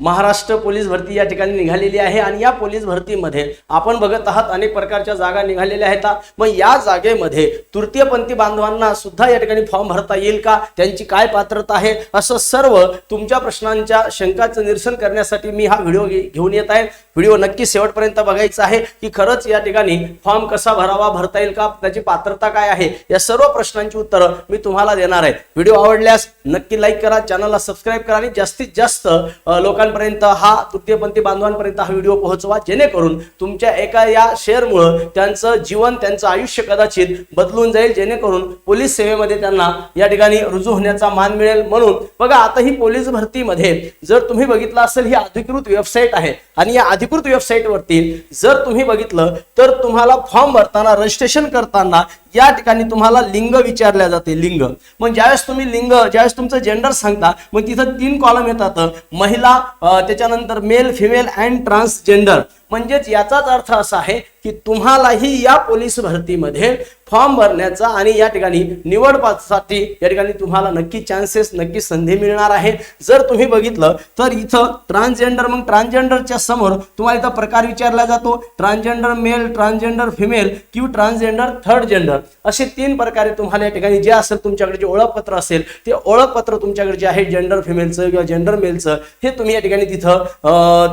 Maharashtra police भरती या ठिकाणी निघालेली आहे आणि या पोलीस भरतीमध्ये आपण बघत आहात अनेक प्रकारच्या जागा निघालेल्या आहेत. मग या जागेमध्ये तृतीयपंथी बांधवांना सुद्धा या ठिकाणी फॉर्म भरता येईल का? त्यांची काय पात्रता आहे? असं सर्व तुमच्या प्रश्नांच्या शंकाचं निरसन करण्यासाठी मी हा व्हिडिओ घेऊन येत आहे. व्हिडिओ नक्की शेवटपर्यंत बघायचा आहे की खरंच या ठिकाणी फॉर्म कसा भरावा भरता येईल का? त्याची पात्रता काय आहे? या सर्व प्रश्नांची उत्तरं मी तुम्हाला देणार आहे. व्हिडिओ आवडल्यास नक्की लाईक करा चॅनलला सबस्क्राईब करा आणि जास्तीत जास्त लोकांना लोकांपर्यंत हा तृतीयपंथी बांधवांपर्यंत हा व्हिडिओ पोहोचवा जेणेकरून तुमच्या एका या शेअरमुळं त्यांचं जीवन त्यांचं आयुष्य कदाचित बदलून जाईल जेणेकरून पोलीस सेवेमध्ये त्यांना या ठिकाणी रुजू होण्याचा मान मिळेल म्हणून. बघा आता ही पोलीस भरतीमध्ये जर तुम्ही बघितलं असेल ही अधिकृत वेबसाईट आहे आणि या अधिकृत वेबसाईटवरती जर तुम्ही बघितलं तर तुम्हाला फॉर्म भरताना रजिस्ट्रेशन करताना या ठिकाणी तुम्हाला लिंग विचारल्या जाते लिंग. मग ज्यावेळेस तुम्ही लिंग ज्यावेळेस तुमचं जेंडर सांगता मग तिथं तीन कॉलम येतात. महिला त्याच्यानंतर मेल फिमेल अँड ट्रान्सजेंडर म्हणजेच याचाच अर्थ असा आहे की तुम्हालाही या पोलीस भरतीमध्ये फॉर्म भरण्याचा आणि या ठिकाणी निवड पासाठी या ठिकाणी तुम्हाला नक्की चान्सेस नक्की संधी मिळणार आहे. जर तुम्ही बघितलं तर इथं ट्रान्सजेंडर मग ट्रान्सजेंडरच्या समोर तुम्हाला इथं प्रकार विचारला जातो. ट्रान्सजेंडर मेल ट्रान्सजेंडर फिमेल किंवा ट्रान्सजेंडर थर्ड जेंडर असे तीन प्रकारे तुम्हाला या ठिकाणी जे असेल तुमच्याकडे जे ओळखपत्र असेल ते ओळखपत्र तुमच्याकडे जे आहे जेंडर फिमेलचं किंवा जेंडर मेलचं हे तुम्ही या ठिकाणी तिथं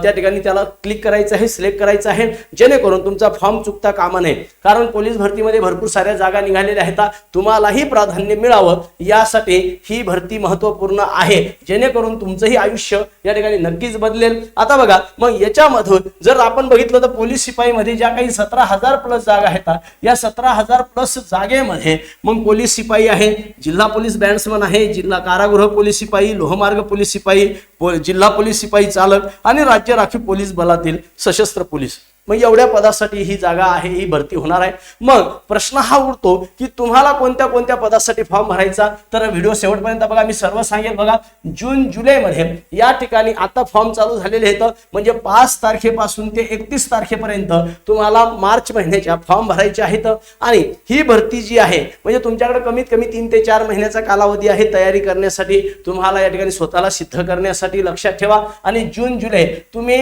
त्या ठिकाणी त्याला क्लिक करायचं आहे. सिलेक्ट करायचं आहे जेणेकरून तुमचा फॉर्म चुकता कामा नये. कारण पोलीस भरतीमध्ये भरपूर साऱ्या जागा निघालेल्या आहेत. तुम्हालाही प्राधान्य मिळावं यासाठी ही भरती महत्त्वपूर्ण आहे. जेणेकरून तुमचंही आयुष्य या ठिकाणी नक्कीच बदलेल. आता बघा मग याच्यामधून जर आपण बघितलं तर पोलीस शिपाईमध्ये ज्या काही सतरा हजार प्लस जागा आहेत या सतरा हजार प्लस जागेमध्ये मग पोलीस शिपाई आहे. जिल्हा पोलीस बँड्समन आहे जिल्हा कारागृह पोलीस शिपाई लोहमार्ग पोलीस शिपाई जिल्हा पोलीस शिपाई चालक आणि राज्य राखीव पोलीस बलातील सशस्त्र पोलीस. मग एवढ्या पदासाठी ही जागा आहे ही भरती होणार आहे. मग प्रश्न हा उरतो की तुम्हाला कोणत्या कोणत्या पदासाठी फॉर्म भरायचा? तर व्हिडिओ शेवटपर्यंत बघा. मी सर्व सांगेल बघा जून जुलैमध्ये या ठिकाणी आता फॉर्म चालू झालेले आहेत. म्हणजे पाच तारखेपासून ते एकतीस तारखेपर्यंत तुम्हाला मार्च महिन्याच्या फॉर्म भरायचे आहेत. आणि ही भरती जी आहे म्हणजे तुमच्याकडे कमीत कमी तीन ते चार महिन्याचा कालावधी आहे तयारी करण्यासाठी. तुम्हाला या ठिकाणी स्वतःला सिद्ध करण्यासाठी लक्षात ठेवा. आणि जून जुलै तुम्ही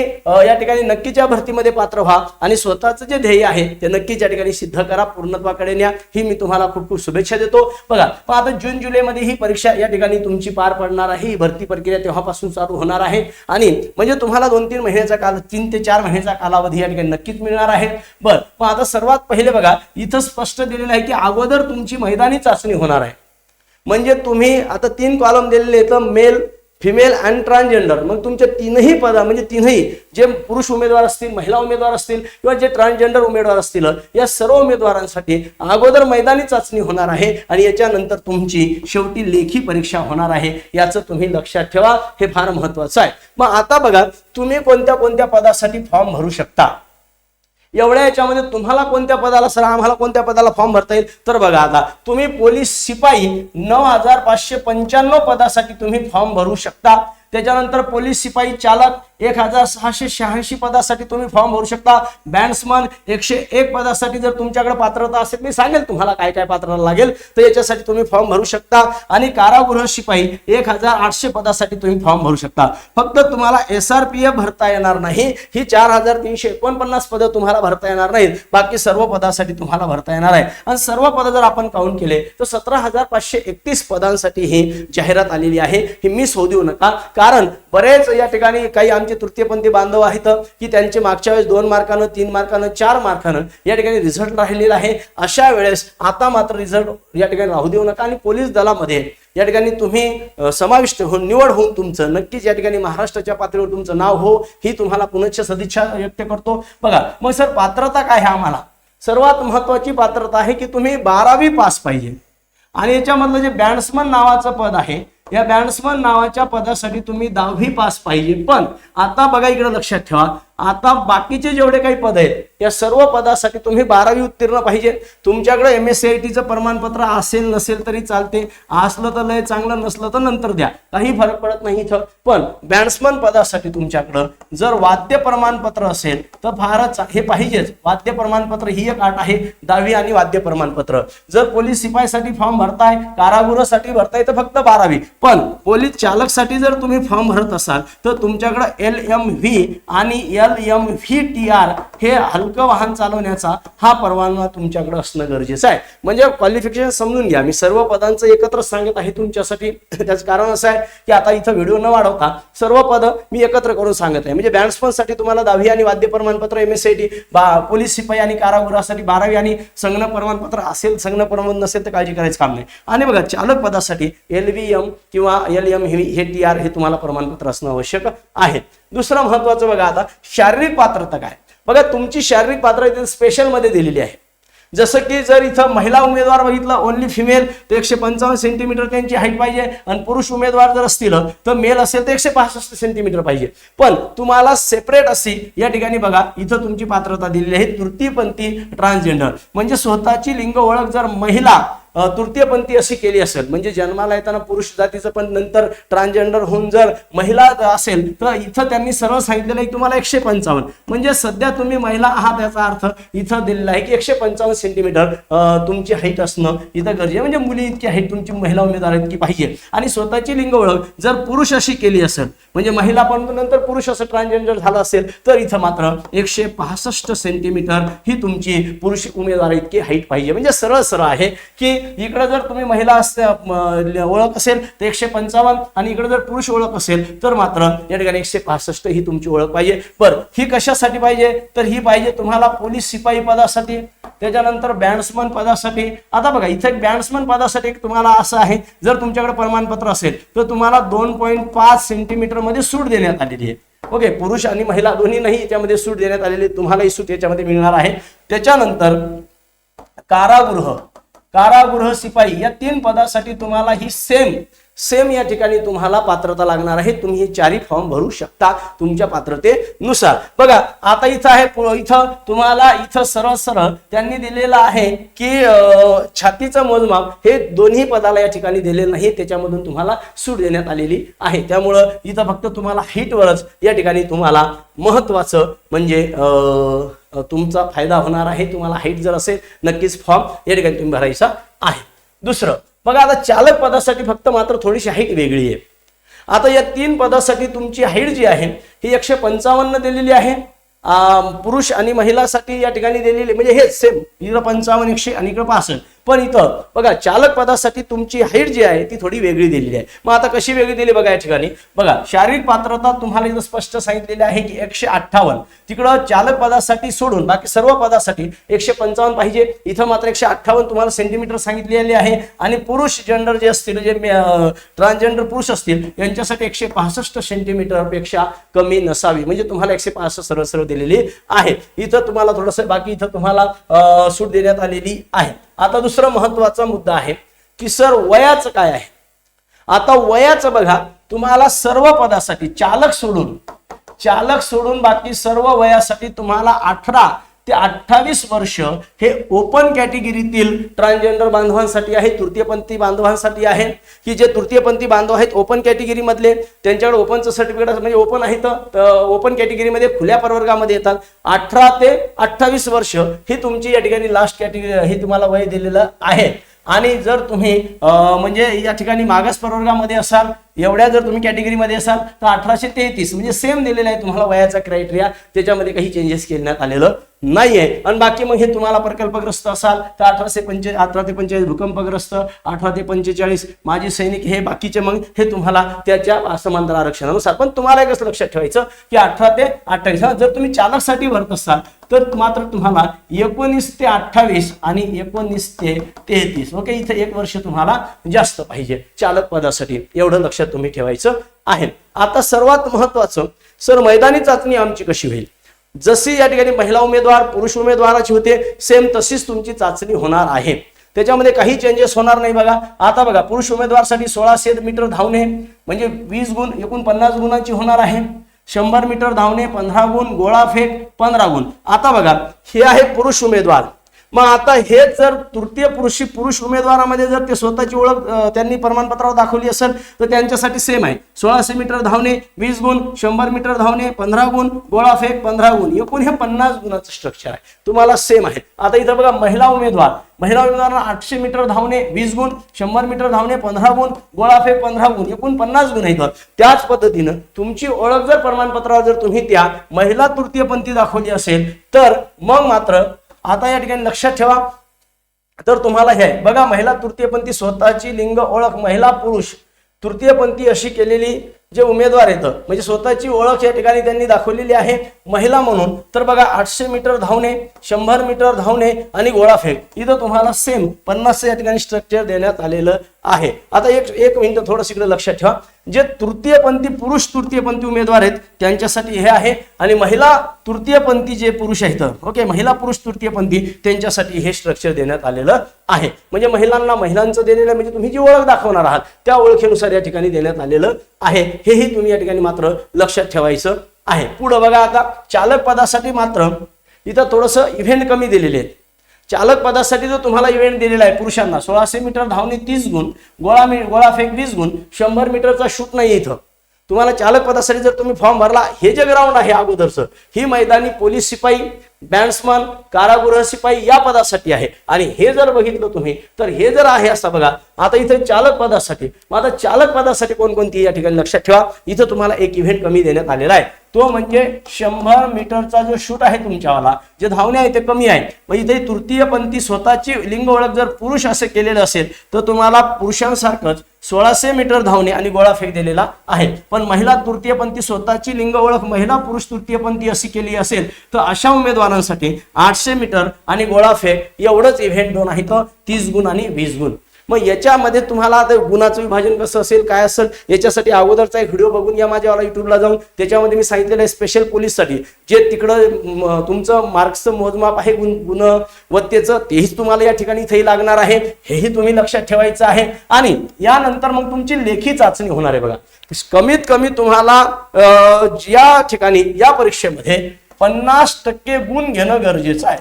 या ठिकाणी नक्कीच्या भरतीमध्ये पात्र व्हा आणि स्वतःचं जे ध्येय आहे ते नक्कीच या ठिकाणी सिद्ध करा पूर्णत्वाकडे न्या. ही मी तुम्हाला खूप खूप शुभेच्छा देतो. बघा पण आता जून जुलैमध्ये ही परीक्षा या ठिकाणी तुमची पार पडणार आहे. ही भरती प्रक्रिया तेव्हापासून चालू होणार आहे. आणि म्हणजे तुम्हाला दोन तीन महिन्याचा काल तीन ते चार महिन्याचा कालावधी या ठिकाणी नक्कीच मिळणार आहे. बरं पण आता सर्वात पहिले बघा इथं स्पष्ट दिलेलं आहे की अगोदर तुमची मैदानी चाचणी होणार आहे. म्हणजे तुम्ही आता तीन कॉलम दिलेले तर मेल फिमेल अँड ट्रान्सजेंडर मग तुमच्या तीनही पदा म्हणजे तीनही जे पुरुष उमेदवार असतील महिला उमेदवार असतील किंवा जे ट्रान्सजेंडर उमेदवार असतील या सर्व उमेदवारांसाठी अगोदर मैदानी चाचणी होणार आहे आणि याच्यानंतर तुमची शेवटी लेखी परीक्षा होणार आहे याचं तुम्ही लक्षात ठेवा. हे फार महत्वाचं आहे. मग आता बघा तुम्ही कोणत्या कोणत्या पदासाठी फॉर्म भरू शकता? एवढ्या याच्यामध्ये तुम्हाला कोणत्या पदाला सर आम्हाला कोणत्या पदाला फॉर्म भरता येईल? तर बघा आता तुम्ही पोलीस शिपाई नऊ हजार पाचशे पंच्याण्णव पदासाठी तुम्ही फॉर्म भरू शकता. त्याच्यानंतर पोलीस शिपाई चालक एक हजार सहाशे शहाऐंशी पदासाठी तुम्ही फॉर्म भरू शकता. बँड्समन एकशे एक पदासाठी जर तुमच्याकडे पात्रता असेल मी सांगेल तुम्हाला काय काय पात्रता लागेल तर याच्यासाठी तुम्ही फॉर्म भरू शकता. आणि कारागृह शिपाई एक हजार आठशे पदासाठी तुम्ही फॉर्म भरू शकता. फक्त तुम्हाला एस आर पी एफ भरता येणार नाही. ही चार हजार तीनशे एकोणपन्नास पदं तुम्हाला भरता येणार नाहीत. बाकी सर्व पदासाठी तुम्हाला भरता येणार आहे. आणि सर्व पदं जर आपण काउंट केले तर सतरा हजार पाचशे एकतीस पदांसाठी ही जाहिरात आलेली आहे. ही मिस होऊ देऊ नका. कारण बरेच या ठिकाणी काही आमचे तृतीयपंथी बांधव आहेत की त्यांचे मागच्या वेळेस दोन मार्कानं तीन मार्कानं चार मार्कानं या ठिकाणी रिझल्ट राहिलेला आहे. अशा वेळेस आता मात्र रिझल्ट या ठिकाणी राहू देऊ नका आणि पोलीस दलामध्ये या ठिकाणी तुम्ही समाविष्ट होऊन निवड होऊन तुमचं नक्कीच या ठिकाणी महाराष्ट्राच्या पातळीवर तुमचं नाव हो ही तुम्हाला पुनश्च सदिच्छा व्यक्त करतो. बघा मग सर पात्रता काय आहे आम्हाला? सर्वात महत्वाची पात्रता आहे की तुम्ही बारावी पास पाहिजे. आणि याच्यामधलं जे बँड्समन नावाचं पद आहे या बँड्समन नावाच्या पदासाठी तुम्ही दहावी पास पाहिजे. पण आता बघा इकडे लक्षात ठेवा. आता बाकीचे जेवढे काही पद आहेत या सर्व पदासाठी तुम्ही बारावी उत्तीर्ण पाहिजे. तुमच्याकडे एम एस सी आय टीचं प्रमाणपत्र असेल नसेल तरी चालते. असलं तर लय चांगलं नसलं तर नंतर द्या. काही फरक पडत नाही इथं. पण बॅट्समन पदासाठी तुमच्याकडं जर वाद्य प्रमाणपत्र असेल तर फारच हे पाहिजेच. वाद्य प्रमाणपत्र ही एक आठ आहे दहावी आणि वाद्य प्रमाणपत्र. जर पोलीस शिपाईसाठी फॉर्म भरताय कारागृहासाठी भरताय तर फक्त बारावी. पण पोलीस चालकसाठी जर तुम्ही फॉर्म भरत असाल तर तुमच्याकडे एल एम व्ही आणि L M V T R हे हलकं वाहन चालवण्याचा हा परवाना तुमच्याकडे असणं गरजेचं आहे. म्हणजे क्वालिफिकेशन समजून घ्या. मी सर्व पदांचं एकत्र सांगत आहे तुमच्यासाठी. त्याचं कारण असं आहे की आता इथं व्हिडिओ न वाढवता सर्व पद मी एकत्र करून सांगत आहे. म्हणजे बॅट्समनसाठी तुम्हाला दहावी आणि वाद्य प्रमाणपत्र एम एस आय टी बा पोलीस शिपाई आणि कारागृहासाठी बारावी आणि संगणक प्रमाणपत्र असेल संगणक प्रमाण नसेल तर काळजी करायचं काम नाही. आणि बघा चालक पदासाठी एल व्ही एम किंवा एल एम हे टी आर हे तुम्हाला प्रमाणपत्र असणं आवश्यक आहे. दुसरं महत्वाचं बघा आता शारीरिक पात्रता काय? बघा तुमची शारीरिक पात्रता इथे स्पेशलमध्ये दिलेली आहे. जसं की जर इथं महिला उमेदवार बघितलं ओनली फिमेल तर एकशे पंचावन्न सेंटीमीटर त्यांची हाईट पाहिजे? आणि पुरुष उमेदवार जर असतील तर मेल असेल तर एकशे पासष्ट सेंटीमीटर पाहिजे. पण तुम्हाला सेपरेट अशी या ठिकाणी बघा इथं तुमची पात्रता दिलेली आहे तृतीयपंथी ट्रान्सजेंडर म्हणजे स्वतःची लिंग ओळख जर महिला तृतीयपंथी अशी केली असेल. म्हणजे जन्माला येताना पुरुष जातीचं पण नंतर ट्रान्सजेंडर होऊन जर महिला असेल तर इथं त्यांनी सरळ सांगितलेलं आहे तुम्हाला एकशे पंचावन्न. म्हणजे सध्या तुम्ही महिला आहात याचा अर्थ इथं दिलेला आहे की एकशे पंचावन्न सेंटीमीटर तुमची हाईट असणं इथं गरजे म्हणजे मुली इतकी हाईट तुमची महिला उमेदवार इतकी पाहिजे. आणि स्वतःची लिंग ओळख जर पुरुष अशी केली असेल म्हणजे महिला पण नंतर पुरुष असं ट्रान्सजेंडर झालं असेल तर इथं मात्र एकशे पासष्ट सेंटीमीटर ही तुमची पुरुष उमेदवार इतकी हाईट पाहिजे. म्हणजे सरळ सरळ आहे की इकडे जर तुम्ही महिला ओळख असेल तर एकशे पंचावन्न आणि इकडे जर पुरुष ओळख असेल तर मात्र या ठिकाणी एकशे पासष्ट ही तुमची ओळख पाहिजे. बरं ही कशासाठी पाहिजे? तर ही पाहिजे तुम्हाला पोलीस शिपाई पदासाठी त्याच्यानंतर बँड्समन पदासाठी. आता बघा इथे एक पदासाठी एक तुम्हाला असं आहे जर तुमच्याकडे प्रमाणपत्र असेल तर तुम्हाला दोन पॉईंट पाच सेंटीमीटरमध्ये सूट देण्यात आलेली आहे. ओके पुरुष आणि महिला दोन्ही नाही याच्यामध्ये सूट देण्यात आलेली आहे. तुम्हाला ही सूट याच्यामध्ये मिळणार आहे. त्याच्यानंतर कारागृह. कारागृह शिपाई या तीन पदासाठी तुम्हाला ही सेम सेम या ठिकाणी तुम्हाला पात्रता लागणार आहे. तुम्ही हे चारही फॉर्म भरू शकता तुमच्या पात्रतेनुसार. बघा आता इथं आहे इथं तुम्हाला इथं सरळ सरळ त्यांनी दिलेलं आहे की छातीचं मोजमाप हे दोन्ही पदाला या ठिकाणी दिलेलं नाही त्याच्यामधून तुम्हाला सूट देण्यात आलेली आहे. त्यामुळं इथं फक्त तुम्हाला हिटवरच या ठिकाणी तुम्हाला महत्वाचं म्हणजे तुमचा फायदा होणार आहे. तुम्हाला हाईट जर असेल नक्कीच फॉर्म या ठिकाणी तुम्ही भरायचा आहे. दुसरं बघा आता चालक पदासाठी फक्त मात्र थोडीशी हाईट वेगळी आहे. आता या तीन पदासाठी तुमची हाईट जी आहे ही एकशे पंचावन्न दिलेली आहे. पुरुष आणि महिलासाठी या ठिकाणी दिलेली म्हणजे हेच सेम इकडं पंचावन्न एकशे आणि इकडं पासष्ट. पण इथं बघा चालक पदासाठी तुमची हाईट जी आहे ती थोडी वेगळी दिलेली आहे. मग आता कशी वेगळी दिली बघा या ठिकाणी? बघा शारीरिक पात्रता तुम्हाला इथं स्पष्ट सांगितलेली आहे की एकशे अठ्ठावन्न. तिकडं चालक पदासाठी सोडून बाकी सर्व पदासाठी एकशे पंचावन्न पाहिजे. इथं मात्र एकशे अठ्ठावन्न तुम्हाला सेंटीमीटर सांगितलेले आहे. आणि पुरुष जेंडर जे असतील जे ट्रान्सजेंडर पुरुष असतील यांच्यासाठी एकशे पासष्ट सेंटीमीटरपेक्षा कमी नसावी. म्हणजे तुम्हाला एकशे पासष्ट सरळ सरळ दिलेली आहे. इथं तुम्हाला थोडंसं बाकी इथं तुम्हाला सूट देण्यात आलेली आहे. आता दुसरा महत्त्वाचा मुद्दा आहे की सर वयाचं काय आहे? आता वयाचं बघा तुम्हाला सर्व पदासाठी चालक सोडून चालक सोडून बाकी सर्व वयासाठी तुम्हाला अठरा ते अठ्ठावीस वर्ष हे ओपन कॅटेगरीतील ट्रान्सजेंडर बांधवांसाठी आहे तृतीयपंथी बांधवांसाठी आहे. की जे तृतीयपंथी बांधव आहेत ओपन कॅटेगरीमधले त्यांच्याकडे ओपनचं सर्टिफिकेट म्हणजे ओपन आहे तर ओपन कॅटेगरीमध्ये खुल्या प्रवर्गामध्ये येतात. अठरा ते अठ्ठावीस वर्ष ही तुमची या ठिकाणी लास्ट कॅटेगरी हे तुम्हाला वय दिलेलं आहे. आणि जर तुम्ही म्हणजे या ठिकाणी मागास प्रवर्गामध्ये असाल एवढ्या जर तुम्ही कॅटेगरीमध्ये असाल तर अठराशे तेहतीस म्हणजे सेम दिलेलं आहे तुम्हाला वयाचा क्रायटेरिया त्याच्यामध्ये काही चेंजेस करण्यात आलेलं. नाहीये. आणि बाकी मग हे तुम्हाला प्रकल्पग्रस्त असाल तर अठराशे पंचे अठरा ते पंचेचाळीस भूकंपग्रस्त अठरा ते पंचेचाळीस माजी सैनिक हे बाकीचे मग हे तुम्हाला त्याच्या समांतर आरक्षणानुसार. पण तुम्हाला एक असं लक्षात ठेवायचं की अठरा ते अठ्ठावीस हा, जर तुम्ही चालकसाठी भरत असाल तर मात्र तुम्हाला एकोणीस ते अठ्ठावीस आणि एकोणीस ते तेहतीस ओके इथे एक वर्ष तुम्हाला जास्त पाहिजे चालक पदासाठी. एवढं लक्षात तुम्ही ठेवायचं आहे. आता सर्वात महत्वाचं सर मैदानी चाचणी आमची कशी होईल? जशी या ठिकाणी महिला उमेदवार पुरुष उमेदवाराची होते सेम तशीच तुमची चाचणी होणार आहे. त्याच्यामध्ये काही चेंजेस होणार नाही बघा. आता बघा पुरुष उमेदवारसाठी सोळाशे मीटर धावणे म्हणजे वीस गुण एकूण पन्नास गुणांची होणार आहे. शंभर मीटर धावणे पंधरा गुण गोळा फेक पंधरा गुण. आता बघा हे आहे पुरुष उमेदवार. मग आता हे जर तृतीय पुरुषी पुरुष उमेदवारामध्ये जर ते स्वतःची ओळख त्यांनी प्रमाणपत्रावर दाखवली असेल तर त्यांच्यासाठी सेम आहे. सोळाशे मीटर धावणे वीस गुण शंभर मीटर धावणे पंधरा गुण गोळा फेक पंधरा गुण एकूण हे पन्नास गुणाचं स्ट्रक्चर आहे. तुम्हाला सेम आहे. आता इथं बघा महिला उमेदवार. महिला उमेदवारांना आठशे मीटर धावणे वीस गुण शंभर मीटर धावणे पंधरा गुण गोळाफेक पंधरा गुण एकूण पन्नास गुण आहेत. त्याच पद्धतीनं तुमची ओळख जर प्रमाणपत्रावर जर तुम्ही त्या महिला तृतीयपंथी दाखवली असेल तर मग मात्र आता या ठिकाणी लक्षात ठेवा. तर तुम्हाला हे बघा महिला तृतीयपंथी स्वतःची लिंग ओळख महिला पुरुष तृतीयपंथी अशी केलेली जे उमेदवार येतं म्हणजे स्वतःची ओळख या ठिकाणी त्यांनी दाखवलेली आहे. महिला म्हणून तर बघा आठशे मीटर धावणे शंभर मीटर धावणे आणि गोळाफेक इथं तुम्हाला सेम पन्नास या ठिकाणी स्ट्रक्चर देण्यात आलेलं आहे. आता एक एक मिनिट थोडंसं इकडे लक्षात ठेवा. जे तृतीयपंथी पुरुष तृतीयपंथी उमेदवार आहेत त्यांच्यासाठी हे आहे. आणि महिला तृतीयपंथी जे पुरुष आहेत ओके महिला पुरुष तृतीयपंथी त्यांच्यासाठी हे स्ट्रक्चर देण्यात आलेलं आहे. म्हणजे महिलांना महिलांचं दिलेलं म्हणजे तुम्ही जी ओळख दाखवणार आहात त्या ओळखेनुसार या ठिकाणी देण्यात आलेलं आहे. हेही तुम्ही या ठिकाणी मात्र लक्षात ठेवायचं आहे. पुढं बघा आता चालक पदासाठी मात्र इथं थोडंसं इव्हेंट कमी दिलेले आहेत. चालक पदासाठी जो तुम्हाला इव्हेंट दिलेला आहे पुरुषांना सोळाशे मीटर धावणे तीस गुण गोळा मी गोळाफेक वीस गुण शंभर मीटरचा शूट नाही इथं. तुम्हाला चालक पदासाठी जर तुम्ही फॉर्म भरला हे जे ग्राउंड आहे अगोदरचं ही मैदानी पोलीस शिपाई बॅट्समन कारागृह शिपाई या पदासाठी आहे. आणि हे जर बघितलं तुम्ही तर हे जर आहे असं बघा आता इथे चालक पदासाठी मग आता चालक पदासाठी कोणकोणती या ठिकाणी लक्षात ठेवा. इथं तुम्हाला एक इव्हेंट कमी देण्यात आलेला आहे. तो म्हणजे शंभर मीटरचा जो शूट आहे तुमच्यावाला जे धावणे आहे ते कमी आहे. मग इथे तृतीयपंथी स्वतःची लिंग ओळख जर पुरुष असे केलेलं असेल तर तुम्हाला पुरुषांसारखंच सोळाशे मीटर धावणे आणि गोळाफेक दिलेला आहे. पण महिला तृतीयपंथी स्वतःची लिंग ओळख महिला पुरुष तृतीयपंथी अशी केली असेल तर अशा उमेदवारांसाठी आठशे मीटर आणि गोळाफेक एवढंच इव्हेंट दोन आहेत तीस गुण आणि वीस गुण. मग याच्यामध्ये तुम्हाला आता गुणाचं विभाजन कसं असेल काय असेल याच्यासाठी अगोदरचा एक व्हिडिओ बघून या माझ्या युट्यूबला जाऊन. त्याच्यामध्ये मी सांगितलेलं आहे स्पेशल पोलीससाठी जे तिकडं तुमचं मार्क्सचं मोजमाप आहे गुण गुणवत्तेचं तेही तुम्हाला या ठिकाणी इथेही लागणार आहे. हेही तुम्ही लक्षात ठेवायचं आहे. आणि यानंतर मग तुमची लेखी चाचणी होणार आहे बघा. कमीत कमी तुम्हाला या ठिकाणी या परीक्षेमध्ये पन्नास टक्के गुण घेणं गरजेचं आहे.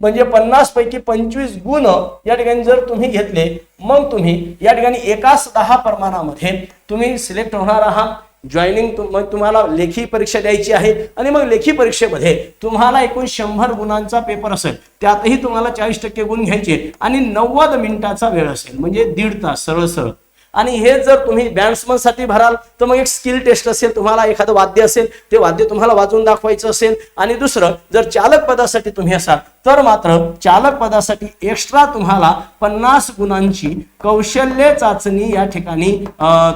म्हणजे पन्नास पैकी पंचवीस गुण या ठिकाणी जर तुम्ही घेतले मग तुम्ही या ठिकाणी एकाच दहा प्रमाणामध्ये तुम्ही सिलेक्ट होणार आहात. जॉईनिंग तुम तुम्हाला लेखी परीक्षा द्यायची आहे आणि मग लेखी परीक्षेमध्ये तुम्हाला एकूण शंभर गुणांचा पेपर असेल. त्यातही तुम्हाला चाळीस टक्के गुण घ्यायचे आणि नव्वद मिनिटाचा वेळ असेल. म्हणजे दीड तास सरळ सरळ आणि हे जर तुम्ही बँड्समनसाठी भराल तर मग एक स्किल टेस्ट असेल तुम्हाला एखादं वाद्य असेल ते वाद्य तुम्हाला वाजवून दाखवायचं असेल. आणि दुसरं जर चालक पदासाठी तुम्ही असाल तर मात्र चालक पदासाठी एक्स्ट्रा तुम्हाला पन्नास गुणांची कौशल्य चाचणी या ठिकाणी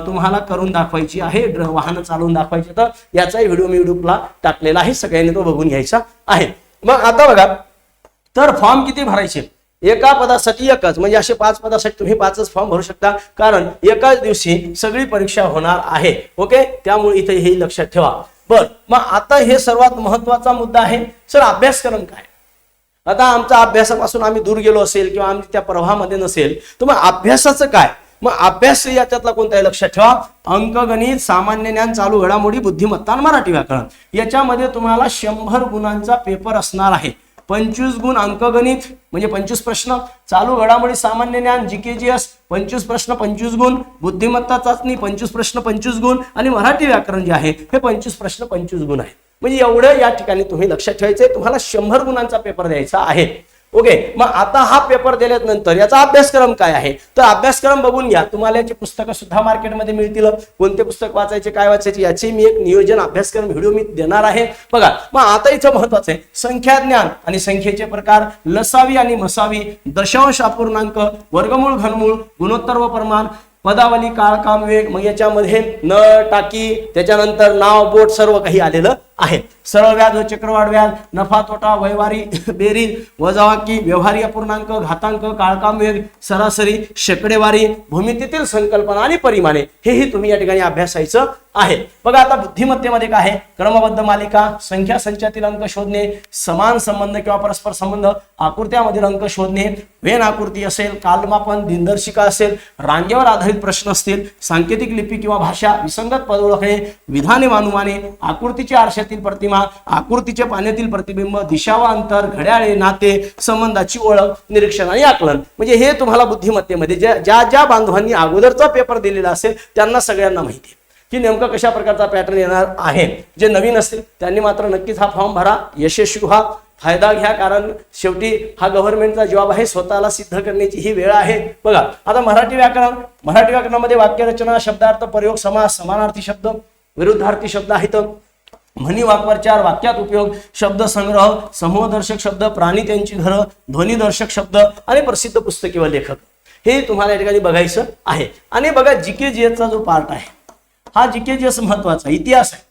तुम्हाला करून दाखवायची आहे. वाहनं चालवून दाखवायची. तर याचाही व्हिडिओ मी युट्यूबला टाकलेला आहे. सगळ्यांनी तो बघून घ्यायचा आहे. मग आता बघा तर फॉर्म किती भरायचे? एका पदासाठी एकच. म्हणजे असे पाच पदासाठी तुम्ही पाचच फॉर्म भरू शकता. कारण एकाच दिवशी सगळी परीक्षा होणार आहे. ओके? त्यामुळे इथे हे लक्षात ठेवा. बर मग आता हे सर्वात महत्त्वाचा मुद्दा आहे. सर अभ्यासक्रम काय? आता आमचा अभ्यासापासून आम्ही दूर गेलो असेल किंवा आम्ही त्या प्रवाहामध्ये नसेल तर मग अभ्यासाचं काय? मग अभ्यास याच्यातला कोणताही लक्षात ठेवा. अंकगणित सामान्य ज्ञान चालू घडामोडी बुद्धिमत्ता आणि मराठी व्याकरण. याच्यामध्ये तुम्हाला शंभर गुणांचा पेपर असणार आहे. पंचवीस गुण अंकगणित म्हणजे पंचवीस प्रश्न. चालू घडामोडी सामान्य ज्ञान जी के जी एस पंचवीस प्रश्न पंचवीस गुण. बुद्धिमत्ता चाचणी पंचवीस प्रश्न पंचवीस गुण. आणि मराठी व्याकरण जे आहे हे पंचवीस प्रश्न पंचवीस गुण आहे. म्हणजे एवढं या ठिकाणी तुम्ही लक्षात ठेवायचं तुम्हाला शंभर गुणांचा पेपर द्यायचा आहे. ओके मग आता हा पेपर दिल्यानंतर याचा अभ्यासक्रम काय आहे? तर अभ्यासक्रम बघून घ्या. तुम्हाला याची पुस्तकं सुद्धा मार्केटमध्ये मिळतील. कोणते पुस्तक वाचायचे काय वाचायचे याचे मी एक नियोजन अभ्यासक्रम व्हिडिओ मी देणार आहे. बघा मग आता इथं महत्वाचं आहे. संख्या ज्ञान आणि संख्येचे प्रकार लसावी आणि मसावी दशांश अपूर्णांक वर्गमूळ घनमूळ गुणोत्तर व प्रमाण पदावली काळ काम वेग. मग याच्यामध्ये न टाकी त्याच्यानंतर नाव बोट सर्व काही आलेलं आहेत सरळ व्याज व चक्रवाढ व्याज नफा तोटा वैवारी बेरीज वजावाकी व्यवहारी अपूर्णांक घातांक काळकाम वेग सरासरी शेकडेवारी भूमितीतील संकल्पना आणि परिमाणे हेही तुम्ही या ठिकाणी अभ्यासायचं आहे. बघा आता बुद्धिमत्तेमध्ये काय आहे? क्रमबद्ध मालिका संख्या संचातील अंक शोधणे समान संबंध किंवा परस्पर संबंध आकृत्यामधील अंक शोधणे वेन आकृती असेल कालमापन दिनदर्शिका असेल रांगेवर आधारित प्रश्न असतील सांकेतिक लिपी किंवा भाषा विसंगत पद ओळखणे विधाने मानुमाने आरशे आरशातील प्रतिमा आकृतीचे पाण्यातील प्रतिबिंब दिशा अंतर घड्याळे नाते संबंधाची ओळख निरीक्षण आणि आकलन. म्हणजे हे तुम्हाला बुद्धिमत्तेमध्ये ज्या ज्या ज्या बांधवांनी अगोदरचा पेपर दिलेला असेल त्यांना सगळ्यांना माहिती की नेमकं कशा प्रकारचा पॅटर्न येणार आहे? जे नवीन असतील त्यांनी मात्र नक्कीच हा फॉर्म भरा यशस्वी व्हा. फायदा घ्या कारण शेवटी हा गव्हर्नमेंटचा जॉब आहे स्वतःला सिद्ध करण्याची ही वेळ आहे. बघा आता मराठी व्याकरण मराठी व्याकरणामध्ये वाक्यरचना शब्दार्थ प्रयोग समास समानार्थी शब्द विरुद्धार्थी शब्द आहेत. म्हणी वाक्प्रचार वाक्यात उपयोग शब्द संग्रह समूहदर्शक शब्द प्राणी त्यांची घरं ध्वनिदर्शक शब्द आणि प्रसिद्ध पुस्तके व लेखक. हे तुम्हाला या ठिकाणी बघायचं आहे. आणि बघा जी के जी एसचा जो पार्ट आहे हा जी के जी एस महत्त्वाचा इतिहास आहे.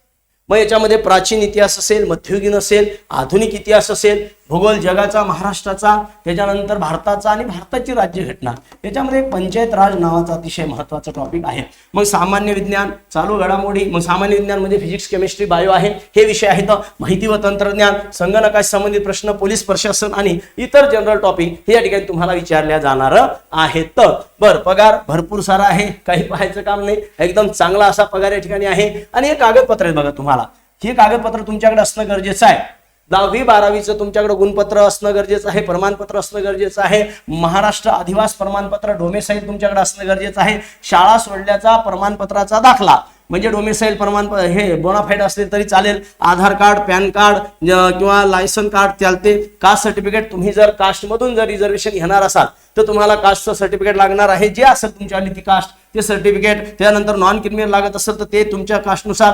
मग याच्यामध्ये प्राचीन इतिहास असेल मध्ययुगीन असेल आधुनिक इतिहास असेल भूगोल जगाचा महाराष्ट्राचा त्याच्यानंतर भारताचा आणि भारताची राज्यघटना याच्यामध्ये पंचायत राज नावाचा अतिशय महत्त्वाचा टॉपिक आहे. मग सामान्य विज्ञान चालू घडामोडी मग सामान्य विज्ञान म्हणजे फिजिक्स केमिस्ट्री बायो आहे. हे विषय आहेत. माहिती व तंत्रज्ञान संगणकाशी संबंधित प्रश्न पोलीस प्रशासन आणि इतर जनरल टॉपिक हे या ठिकाणी तुम्हाला विचारल्या जाणार आहेत. बर पगार भरपूर सारा आहे. काही पाहायचं काम नाही. एकदम चांगला असा पगार या ठिकाणी आहे. आणि हे कागदपत्र आहेत बघा तुम्हाला. हे कागदपत्र तुमच्याकडे असणं गरजेचं आहे. दहावी बारावीचं तुमच्याकडे गुणपत्र असणं गरजेचं आहे प्रमाणपत्र असणं गरजेचं आहे. महाराष्ट्र अधिवास प्रमाणपत्र डोमेसाईल तुमच्याकडे असणं गरजेचं आहे. शाळा सोडल्याचा प्रमाणपत्राचा दाखला. म्हणजे डोमेसाईल प्रमाणपत्र हे बोनाफाईड असले तरी चालेल. आधार कार्ड पॅन कार्ड किंवा लायसन कार्ड चालते. कास्ट सर्टिफिकेट तुम्ही जर कास्टमधून जर रिझर्वेशन घेणार असाल तर तुम्हाला कास्टचं सर्टिफिकेट लागणार आहे. जे असेल तुमच्यावाली ती कास्ट ते सर्टिफिकेट त्यानंतर नॉन क्रिमिनल लागत असेल तर ते तुमच्या कास्टनुसार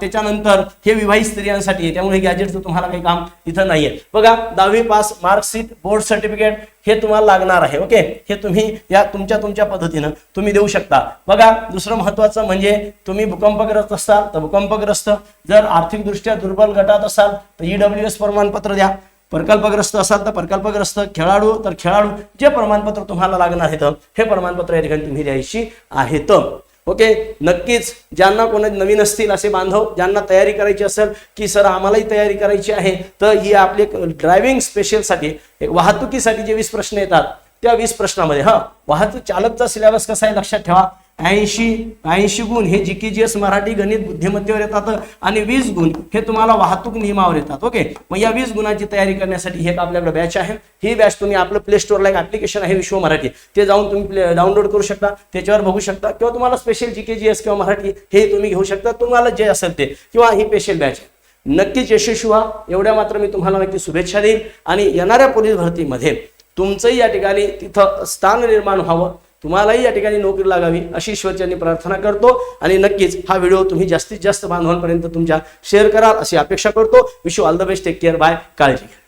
त्याच्यानंतर हे विवाहित स्त्रियांसाठी आहे. त्यामुळे गॅजेटचं तुम्हाला काही काम इथं नाहीये. बघा दहावी पास मार्कशीट बोर्ड सर्टिफिकेट हे तुम्हाला लागणार आहे ओके हे तुम्ही या तुमच्या तुमच्या पद्धतीनं तुम्ही देऊ शकता. बघा दुसरं महत्वाचं म्हणजे तुम्ही भूकंपग्रस्त असाल तर भूकंपग्रस्त. जर आर्थिकदृष्ट्या दुर्बल गटात असाल तर ईडब्ल्यू एस प्रमाणपत्र द्या. प्रकल्पग्रस्त असाल तर प्रकल्पग्रस्त खेळाडू तर खेळाडू जे प्रमाणपत्र तुम्हाला लागणार आहेत हे प्रमाणपत्र या ठिकाणी तुम्ही द्यायची आहेत. ओके? नक्कीच ज्यांना कोणी नवीन असतील असे बांधव ज्यांना तयारी करायची असेल की सर आम्हालाही तयारी करायची आहे तर ही आपली ड्रायव्हिंग स्पेशलसाठी वाहतुकीसाठी जे वीस प्रश्न येतात त्या वीस प्रश्नामध्ये हा वाहतूक चालकचा सिलेबस कसा आहे लक्षात ठेवा. ऐंशी ऐंशी गुण हे जी के जी एस मराठी गणित बुद्धिमत्तेवर येतात आणि वीस गुण हे तुम्हाला वाहतूक नियमावर येतात ओके? मग या वीस गुणांची तयारी करण्यासाठी हे आपल्याकडे बॅच आहे. ही बॅच तुम्ही आपलं प्ले स्टोअरला एक ऍप्लिकेशन आहे विश्व मराठी. ते जाऊन तुम्ही डाउनलोड करू शकता. त्याच्यावर बघू शकता. किंवा तुम्हाला स्पेशल जी के जी एस किंवा मराठी हे तुम्ही घेऊ शकता. तुम्हाला जे असेल ते. किंवा ही स्पेशल बॅच आहे. नक्कीच यशस्वी व्हा. एवढ्या मात्र मी तुम्हाला नक्की शुभेच्छा देईन. आणि येणाऱ्या पोलीस भरतीमध्ये तुमचंही या ठिकाणी तिथं स्थान निर्माण व्हावं. तुम्हालाही या ठिकाणी नोकरी लागावी अशी ईश्वरच्यांनी प्रार्थना करतो आणि नक्कीच हा व्हिडिओ तुम्ही जास्तीत जास्त बांधवांपर्यंत तुमच्या शेअर कराल अशी अपेक्षा करतो. Wish all the best. Take care. Bye. काळजी घ्या.